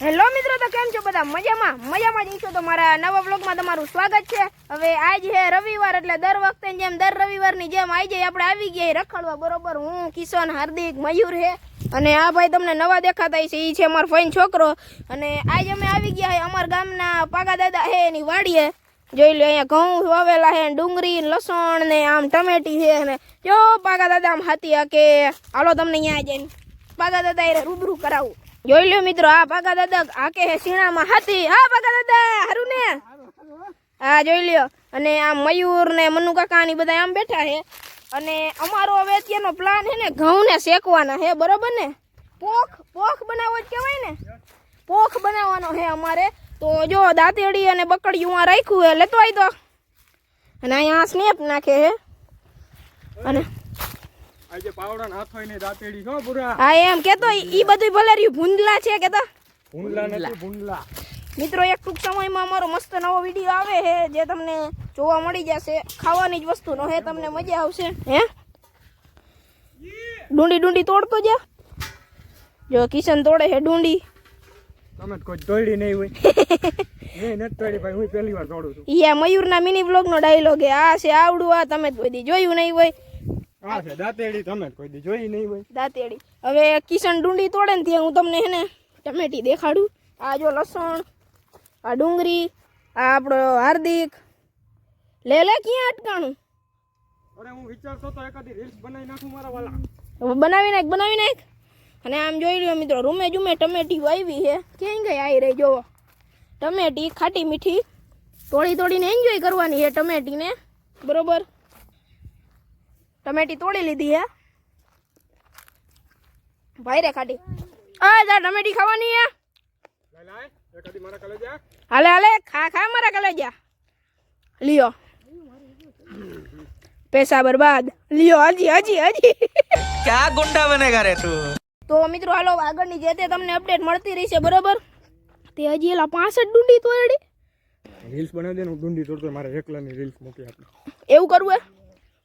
Hello મિત્રો, તો કેમ છો બધા? મજામાં? મજામાં જ છો. તો મારા નવા બ્લોગમાં તમારું સ્વાગત છે. હવે આજ છે રવિવાર, એટલે દર વખતે જેમ દર રવિવારની જેમ આવી જાય આપણે આવી ગયા રખડવા, બરોબર? હું, કિશન, હાર્દિક, મયુર હે અને આ ભાઈ તમને નવા દેખાતા છે એ છે અમારો ફઈન છોકરો. અને આજ અમે આવી ગયા હે અમારા ગામના પાકા દાદા હે, એની વાડીએ. જોઈ લો અહીંયા ઘઉં વાવેલા હે, ડુંગળી, લસણ ને આમ ટમેટી છે. અને જો પાકા દાદા આમ આ કે હાલો, તમને અહીંયા જઈને પાકા દાદા એ રૂબરૂ કરાવું. જોઈ લો મિત્રો આ ભાગા દાદા આ કે હે સીણામાં હાથી હા ભાગા દાદા હારું ને? હા જોઈ લ્યો. અને આ મયુર ને મનુ કાકા ની બધા આમ બેઠા છે. અને અમારો હવે અત્યારનો પ્લાન છે ને ઘઉં ને શેકવાના છે બરોબર ને? પોખ પોખ બનાવવો જ કહેવાય ને? પોખ બનાવવાનો છે અમારે. તો જો દાંતેડી અને બકડિયું આ રાખ્યું હે લેતો આય તો અને અહીંયા સ્નેપ નાખે છે. અને આજે પાવડા હાથ હોય ને દાંતેડી હો પૂરા. હા એમ કેતો ઈ બધું ભલે રહ્યું. ભૂંડલા છે કેતો. ભૂંડલા નથી ભૂંડલા. મિત્રો એક ટૂંક સમયમાં અમારો મસ્ત નવો વીડિયો આવે છે જે તમને જોવા મળી જશે. ખાવાની જ વસ્તુનો હે તમને મજા આવશે. હે? ડુંડી ડુંડી તોડતો જા. જો કિશન તોડે છે ડુંડી. તમે કોઈ તોડી નહીં હોય. નહીં નથી તોડી ભાઈ હું પહેલી વાર તોડું છું. ઈ આ મયુરના મિની બ્લોગનો ડાયલોગ હે આ છે આવડું આ તમે કોઈ દી જોયું નહીં હોય. આ છે. દાંતેડી તમે કોઈ દી જોઈ નહીં હોય. દાંતેડી. હવે કિશન ડુંડી તોડે ને ત્યાં હું તમને હે ને ટમેટી દેખાડું. આ જો લસણ આ ડુંગળી આ આપણો હાર્દિક. લે લે ક્યાં અટકાણું? અરે હું વિચારતો તો એકાદી રીલ્સ બનાવી નાખું મારા વાલા. બનાવી નાખ બનાવી નાખ. અને આમ જોઈ લ્યો મિત્રો રૂમે જુમે ટમેટી વાવી છે. ક્યાંય ગઈ આવી રહી જોવો. ટમેટી ખાટી મીઠી તોડી તોડીને એન્જોય કરવાની છે ટમેટીને. બરોબર? ટમેટી તોડી લીધી હે. ભાઈ રે કાઢી. આ જા ટમેટી ખાવાની હે. હાલે હાલે ખા ખા મારા કલેજા. લ્યો. પૈસા બરબાદ. લ્યો હજી હજી હજી. ક્યાં ગુંડા બનેગા રે તું? તો મિત્રો હાલો આગળની જે તે તમને અપડેટ મળતી રહેશે બરોબર? તે હજી એલા પાસઠ ડુંડી તોડી. રીલ્સ બનાવી દે ને ડુંડી તોડતો મારે એકલાની રીલ્સ મૂકી આપણે એવું કરવું હે?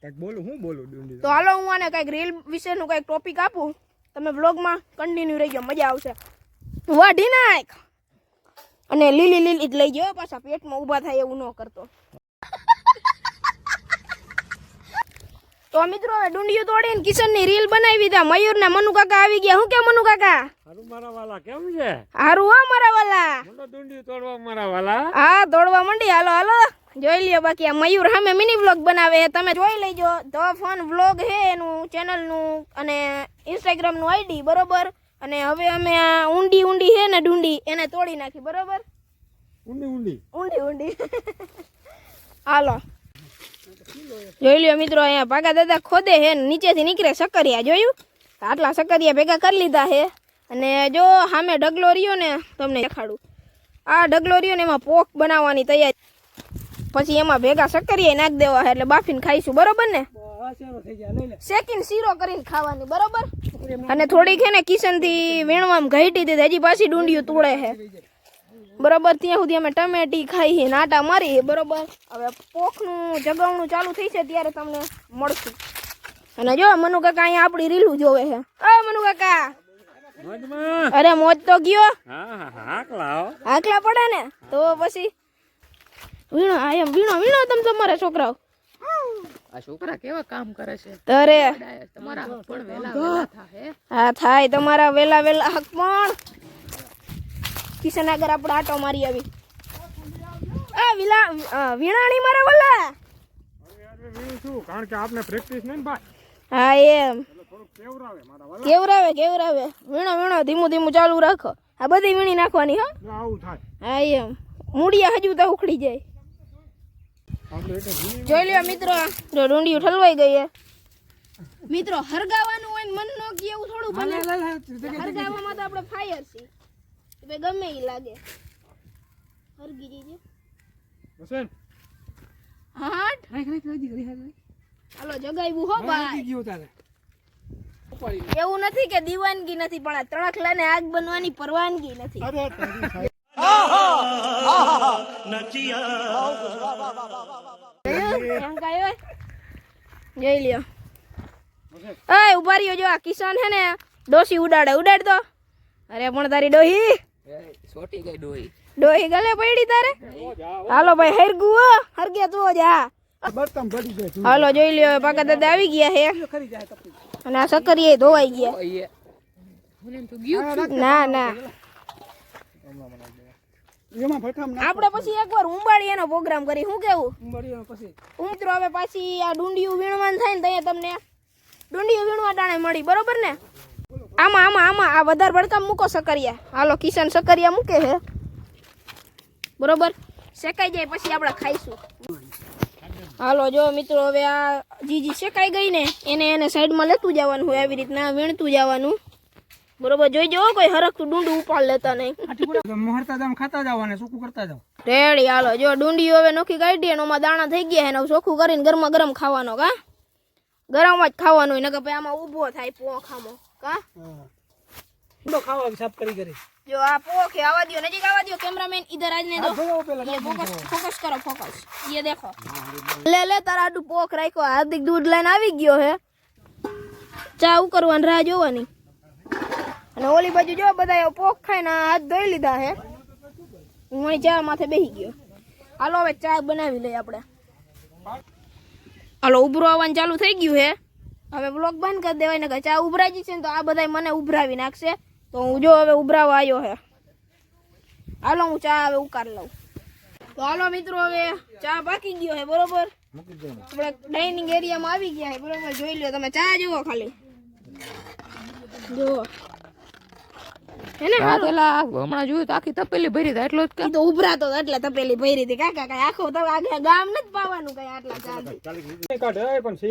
કાંઈક બોલું હું બોલું ડુંડી? તો હાલો હું આને કંઈક રીલ વિશેનું કંઈક ટોપિક આપું. તમે વ્લોગમાં કન્ટિન્યુ રહી ગયો મજા આવશે. વાઢી નાખ અને લીલી લીલી જ લઈ ગયો પાછા પેટમાં ઊભા થાય એવું ન કરતો. તો મિત્રો હવે ડુંડિયું તોડીને કિશનની રીલ બનાવી દા મયુર ને મનુ કાકા આવી ગયા. હું કે મનુ કાકા? હારું મારા વાલા કેમ છે? હારું હો મારા વાલા. મોટો તોડવા મારા વાલા. હા દોડવા મંડી. હાલો હાલો. જોઈ લ્યો બાકી આ મયુર સામે મિની વ્લોગ બનાવે છે. તમે જોઈ લેજો. ધ ફન વ્લોગ હે એનું ચેનલનું અને ઇન્સ્ટાગ્રામનું આઈડી બરોબર? અને હવે અમે આ ઊંડી ઊંડી હે ને ડુંડી એને તોડી નાખી બરોબર? ઊંડી ઊંડી. ઊંડી ઊંડી. હાલો. જોઈ લ્યો મિત્રો અહીંયા ભાગા દાદા ખોદે ને નીચેથી નીકળે સકરિયા જોયું? આટલા સકરિયા ભેગા કરી લીધા હે અને જો સામે ડગલો રહ્યો ને તમને દેખાડું. આ ડગલો રહ્યો ને એમાં પોક બનાવવાની તૈયારી. પછી એમાં ભેગા સકરિયા નાખી દેવા એટલે બાફીને ખાઈશું બરોબર ને? શેકીને શીરો કરીને ખાવાની બરોબર? અને થોડીક હે ને કિશનથી વીણવામાં ઘાટી દીધી હજી પાછી ડુંડિયું તોડે છે બરોબર ત્યાં સુધી અમે ટમેટી ખાઈ નાટા મારી બરોબર? હવે પોખનું જગવણું ચાલુ થઈ છે ત્યારે તમને મળશું. અને જો મનુ કાકા અહીંયા આપણી રીલું જોવે છે અ મનુ કાકા! અરે મોજ તો ગયો. હા હા હા લાવો આકલા પડે ને? તો પછી વીણો આ એમ વીણો વીણો તમ તમારા છોકરાઓ. આ છોકરા કેવા કામ કરે છે? તરે તમારા પણ વેલા વેલા થાય હા? થાય તમારા વેલા વેલા હક પણ. કિશન આગળ આપણે આટો મારી આવી. આ વિલા વીણાણી મારા વલા કારણ કે આપને પ્રેક્ટિસ નહીં ભાઈ. હા એમ. કેવરાવે કેવરાવે કેવરાવે. વીણો વીણો ધીમું ધીમું ચાલુ રાખો. આ બધી વીણી નાખવાની હા. આવું થાય. હા એમ. મૂડિયા હજુ તો ઉખડી જાય. જોઈ લ્યો મિત્રો જો ડુંડિયું ઠલવાઈ ગઈ છે મિત્રો હરગાવાનું હોય ને મન નો કે એવું થોડું બને. હરગાવામાં તો આપણે ફાયર છીએ. હવે ગમે ઈ લાગે. હરગી જઈએ. વસન હાટ. હાલો જગાવ્યું હો ભાઈ એવું નથી કે દીવાનગી નથી પણ આ તણખલાને આગ બનવાની પરવાનગી નથી. હોય? જોઈ લ્યો એ ઊભા રહ્યો જો આ કિશન હે ને ડોસી ઉડાડે. ઉડાડ તો. અરે પણ તારી ડોહી. છોટી ગઈ ડોહી ડોહી ગલે પડી તારે? હાલો ભાઈ હરગુ હરગ્યા હરગે તું જા હાલો જોઈ લ્યો પાકા દાદા આવી ગયા હે અને આ સકરીએ ધોવાઈ ગયા. ઓય મને એમ તો ગયું ના ના. એમાં આપણે પછી એકવાર ઉંબાડી એનો પ્રોગ્રામ કરી. શું કેવું? મળીએ પછી. મિત્રો હવે પાછી આ ડુંડિયું વીણવાનું થાય ને તો અહીંયા તમને ડુંડિયું વીણવા ટાણે મળી. બરોબર ને? આમાં આમાં આમાં. આ વધારે ભડકામ મૂકો સકરિયા. હાલો કિશન સકરિયા મૂકે છે બરોબર? શેકાઈ જાય પછી આપણે ખાઈશું. હાલો જો મિત્રો હવે આ જીજી શેકાઈ ગઈ ને એને એને સાઈડમાં લેતું જવાનું હોય આવી રીતના વીણતું જવાનું. બરોબર જોઈ જો કોઈ હરખતું ડુંડું ઉપાડ લેતા નહીં. મોહરતા જાવ ખાતા જાવ અને સૂકું કરતા જાવ રેડી હાલો જો ડુંડી હવે નોખી કાઢી અને ઓમાં દાણા થઈ ગયા એને ચોખ્ખું કરીને ગરમા ગરમ ખાવાનો કા? ગરમ જ ખાવાનું નકર ભાઈ આમાં ઊભો થાય પોખામાં કા? ડો ખાવા સાફ કરી કરી જો આ પોખે આવા દયો નજીક આવા દયો કેમેરામેન ઈધર આજ ને દો. ફોકસ ફોકસ કરો ફોકસ યે દેખો. લે લે તારા આડું પોખ રાખ્યો હાર્દિક દૂધ લઈને આવી ગયો હે. ચા ઉકરવાની રાહ જોવાની. અને ઓલી બાજુ જો બધા પોખ ખાઈને હાથ ધોઈ લીધા હે. હું અહીં ચા માથે બેસી ગયો. હાલો હવે ચા બનાવી લઈએ આપણે. હાલો ઉભરો આવવાનું ચાલુ થઈ ગયું હે. હવે બ્લોક બંધ કરી દેવાય ને ચા ઉભરાઈ જશે ને તો આ બધા મને ઉભરાવી નાખશે. તો હું જો હવે ઉભરાવા આવ્યો હે. હાલો હું ચા હવે ઉકાર લઉં. તો હાલો મિત્રો હવે ચા પાકી ગયો હે બરોબર? આપણે ડાઇનિંગ એરિયામાં આવી ગયા હે બરોબર? જોઈ લો તમે ચા જુઓ ખાલી. જુઓ. હે ને? આ પેલા હમણાં જોયું તો આખી તપેલી ભરી હતા એટલો જ ઈ તો ઉભરાતો એટલે તપેલી ભરી હતી કાકા કઈ આખો તો આગળ ગામ નથી પાવાનું કઈ આટલા ચાલતી કાઢે પણ છે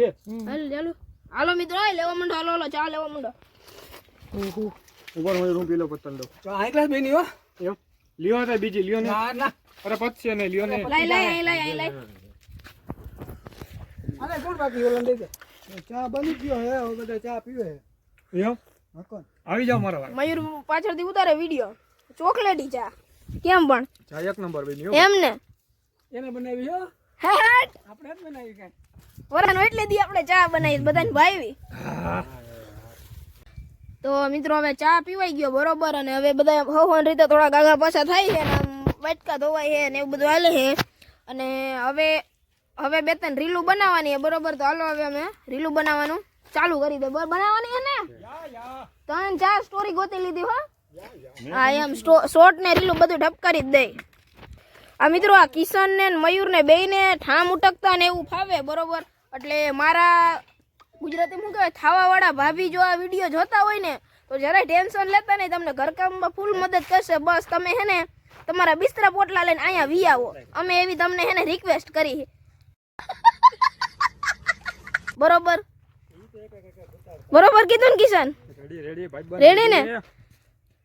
હાલો ચાલો. હાલો મિત્રો લેવા મંડો હાલો હાલો ચા લેવા માંડો. ઉપર હું રૂમ પીલો પત્તલ દો. ચા આ ક્લાસ બેની હો. એમ લ્યો તો બીજી લ્યો ને. ના ના. અરે પતશે ને લ્યો ને. લાઈ લાઈ અહીં લાઈ અરે કોણ બાકી ઓલા દે દે ચા બની ગયો હે બધા ચા પીવે એમ આવી જાવ મારા મયુર પાછળથી ઉતારે વીડિયો ચોકલેટી ચા. કેમ પણ? ચા એક નંબર બની એમ ને? એને બનાવી હો. હેટ આપણે જ બનાવી કે વરાનો એટલે દી આપણે ચા બનાવી બધાને ભાવી તો મિત્રો હવે ચા પીવાઈ ગયો બરોબર અને હવે બધા હવન રીતે થોડા ગાગા પાછા થાય છે ને આમ વાટકા ધોવાય છે ને એવું બધું હાલે છે. અને હવે હવે બે ત્રણ રીલું બનાવવાની છે બરોબર? તો હાલો હવે અમે રીલું બનાવવાનું. ચાલુ કરી દે. બનાવવાની છે ને? ત્રણ ચાર સ્ટોરી ગોતી લીધી હો. હા એમ શોર્ટ ને રીલું બધું ઢપકારી જ દે. આ મિત્રો આ કિશન ને મયુર ને બે ને ઠામ ઉટકતા ને એવું ફાવે, બરોબર? એટલે મારા ગુજરાતી શું કહેવાય થાવા વાળા ભાભી જો આ વીડિયો જોતા હોય ને, તો જરાય ટેન્શન લેતા નહીં, તમને ઘરકામમાં ફૂલ મદદ કરશે. બસ, તમે હે ને, તમારા બિસ્તરા પોટલા લઈને અહીંયા વી આવો. અમે એવી તમને હે ને રિક્વેસ્ટ કરી. બરોબર? બરોબર કીધું ને કિશન? રેડી ને?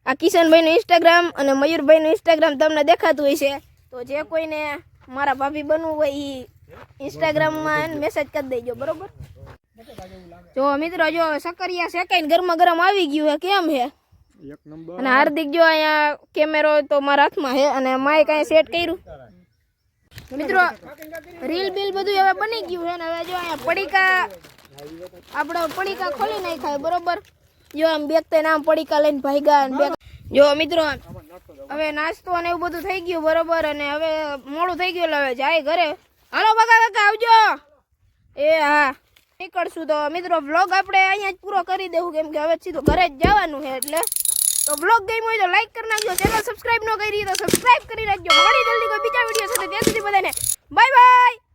આ કિશનભાઈનું ઇન્સ્ટાગ્રામ અને મયુરભાઈનું ઇન્સ્ટાગ્રામ તમને દેખાતું હોય છે તો જે કોઈને મારા ભાભી બનવું હોય એ ઇન્સ્ટાગ્રામમાં મેસેજ કરી દેજો બરોબર? જો મિત્રો જો સકરિયા શેકાઈને ગરમા ગરમ આવી ગયું હે કેમ હે? અને હાર્દિક જો અહીંયા કેમેરો તો મારા હાથમાં હે અને માય કાંઈ સેટ કર્યું. મિત્રો રીલ બિલ બધું હવે બની ગયું છે ને હવે જો અહીંયા પડીકા આપણે પડીકા ખોલી નાખાય બરોબર? જો આમ બેગ તે નામ પડીકા લઈને ભાગ્યા અને જો મિત્રો, હવે નાસ્તો અને એવું બધું થઈ ગયું, બરોબર? અને હવે મોડું થઈ ગયું એટલે હવે જાય ઘરે. હાલો બકા કાકા, આવજો. એ હા. નીકળશું તો મિત્રો વ્લોગ આપણે અહીંયા જ પૂરો કરી દેવું, કેમ કે હવે સીધું ઘરે જ જવાનું છે એટલે. તો બ્લોગ ગમ્યો હોય તો લાઈક કરી નાખજો ચેનલ સબસ્ક્રાઇબ ન કરી તો સબસ્ક્રાઈબ કરી નાખજો. મળી જલ્દી કોઈ બીજા વીડિયો સાથે, ત્યાં સુધી બધાને બાય બાય